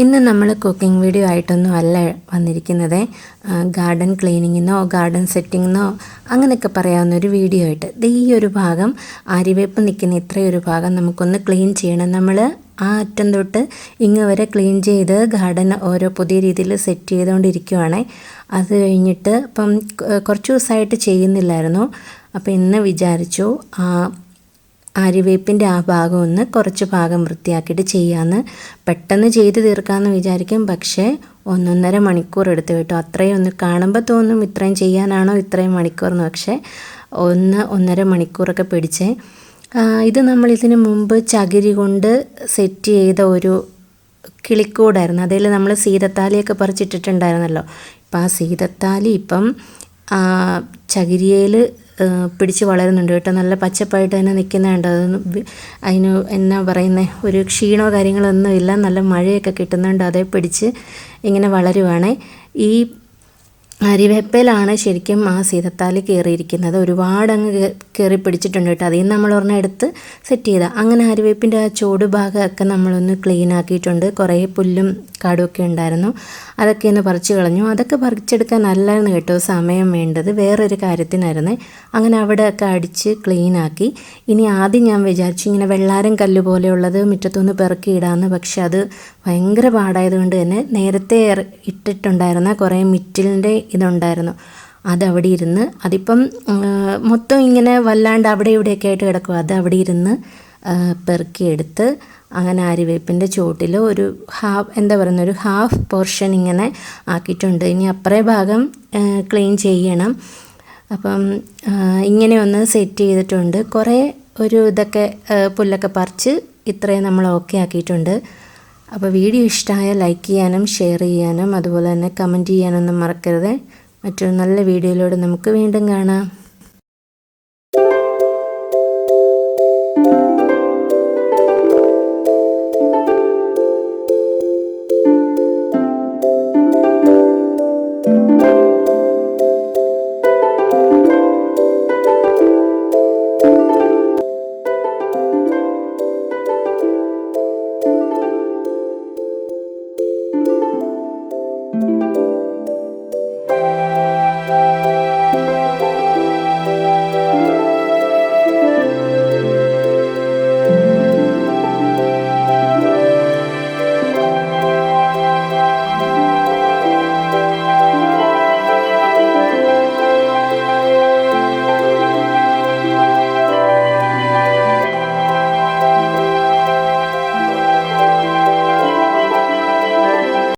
ഇന്ന് നമ്മൾ cooking video ആയിട്ടൊന്നും അല്ല വന്നിരിക്കുന്നത്. ഗാർഡൻ ക്ലീനിങ്ങിനോ ഗാർഡൻ സെറ്റിങ്ങിനോ അങ്ങനെയൊക്കെ പറയാവുന്ന ഒരു വീഡിയോ ആയിട്ട്. ദേ ഈ ഒരു ഭാഗം ആര്യവേപ്പ് നിൽക്കുന്ന ഇത്രയൊരു ഭാഗം നമുക്കൊന്ന് ക്ലീൻ ചെയ്യണം. നമ്മൾ ആ അറ്റം തൊട്ട് ഇങ്ങ് വരെ ക്ലീൻ ചെയ്ത് ഗാർഡൻ ഓരോ പുതിയ രീതിയിൽ സെറ്റ് ചെയ്തുകൊണ്ടിരിക്കുവാണേ. അത് കഴിഞ്ഞിട്ട് ഇപ്പം കുറച്ച് ദിവസമായിട്ട് ചെയ്യുന്നില്ലായിരുന്നു. അപ്പോൾ ഇന്ന് വിചാരിച്ചു ആര്യവേപ്പിന്റെ ആ ഭാഗം ഒന്ന് കുറച്ച് ഭാഗം വൃത്തിയാക്കിയിട്ട് ചെയ്യാമെന്ന് പെട്ടെന്ന് ചെയ്ത് തീർക്കാമെന്ന് വിചാരിക്കും. പക്ഷേ ഒന്നൊന്നര മണിക്കൂർ എടുത്ത് കേട്ടോ അത്രയും ഒന്ന് കാണുമ്പോൾ തോന്നും ഇത്രയും ചെയ്യാനാണോ ഇത്രയും മണിക്കൂറെന്ന് പക്ഷേ ഒന്ന് ഒന്നര മണിക്കൂറൊക്കെ പിടിച്ചേ ഇത് നമ്മൾ ഇതിന് മുമ്പ് ചകിരി കൊണ്ട് സെറ്റ് ചെയ്ത ഒരു കിളിക്കൂടായിരുന്നു. അതിൽ നമ്മൾ സീതത്താലിയൊക്കെ പറിച്ചിട്ടിട്ടുണ്ടായിരുന്നല്ലോ. ഇപ്പം ആ സീതത്താലി ഇപ്പം ചകിരിയിൽ പിടിച്ച് വളരുന്നുണ്ട് കേട്ടോ. നല്ല പച്ചപ്പായിട്ട് തന്നെ നിൽക്കുന്നുണ്ട് അതൊന്നും അതിന് എന്നാ പറയുന്നത് ഒരു ക്ഷീണോ കാര്യങ്ങളൊന്നും ഇല്ല. നല്ല മഴയൊക്കെ കിട്ടുന്നുണ്ട്. അതേ പിടിച്ച് ഇങ്ങനെ വളരുവാണേ. ഈ അരിവേപ്പയിലാണ് ശരിക്കും ആ സീതത്താലി കയറിയിരിക്കുന്നത്. ഒരുപാടങ്ങ് കയറി പിടിച്ചിട്ടുണ്ട് കേട്ടോ. അതിൽ നമ്മൾ ഒരെണ്ണം എടുത്ത് സെറ്റ് ചെയ്ത. അങ്ങനെ അരിവേപ്പിന്റെ ആ ചൂട് ഭാഗമൊക്കെ നമ്മളൊന്ന് ക്ലീൻ ആക്കിയിട്ടുണ്ട്. കുറേ പുല്ലും കാടുമൊക്കെ ഉണ്ടായിരുന്നു. അതൊക്കെ ഒന്ന് പറിച്ച് കളഞ്ഞു. അതൊക്കെ പറിച്ചെടുക്കാൻ അല്ലായിരുന്നു കേട്ടോ. സമയം വേണ്ടത്. വേറൊരു കാര്യത്തിനായിരുന്നേ. അങ്ങനെ അവിടെയൊക്കെ അടിച്ച് ക്ലീൻ ആക്കി. ഇനി ആദ്യം ഞാൻ വിചാരിച്ചു ഇങ്ങനെ വെള്ളാരം കല്ല് പോലെയുള്ളത് മുറ്റത്തുനിന്ന് പെറുക്കിയിടാമെന്ന് പക്ഷെ അത് ഭയങ്കര പാടായതുകൊണ്ട് തന്നെ നേരത്തെ ഇട്ടിട്ടുണ്ടായിരുന്ന കുറേ മിറ്റിലിന്റെ ഇതുണ്ടായിരുന്നു. അതവിടെ ഇരുന്ന് അതിപ്പം മൊത്തം ഇങ്ങനെ വല്ലാണ്ട് അവിടെ ഇവിടെയൊക്കെ ആയിട്ട് കിടക്കും. അത് അവിടെ ഇരുന്ന് പെറുക്കിയെടുത്ത് അങ്ങനെ ആര്യവേപ്പിന്റെ ചുവട്ടിൽ ഒരു ഹാഫ് എന്താ പറയുന്ന ഒരു ഹാഫ് പോർഷൻ ഇങ്ങനെ ആക്കിയിട്ടുണ്ട്. ഇനി അപ്പറേ ഭാഗം ക്ലീൻ ചെയ്യണം. അപ്പം ഇങ്ങനെ ഒന്ന് സെറ്റ് ചെയ്തിട്ടുണ്ട്. കുറേ ഒരു ഇതൊക്കെ പുല്ലൊക്കെ പറിച്ച് ഇത്രയും നമ്മൾ ഓക്കെ ആക്കിയിട്ടുണ്ട്. അപ്പോൾ വീഡിയോ ഇഷ്ടമായ ലൈക്ക് ചെയ്യാനും ഷെയർ ചെയ്യാനും അതുപോലെ തന്നെ കമന്റ് ചെയ്യാനൊന്നും മറക്കരുത്. മറ്റൊരു നല്ല വീഡിയോയിലൂടെ നമുക്ക് വീണ്ടും കാണാം.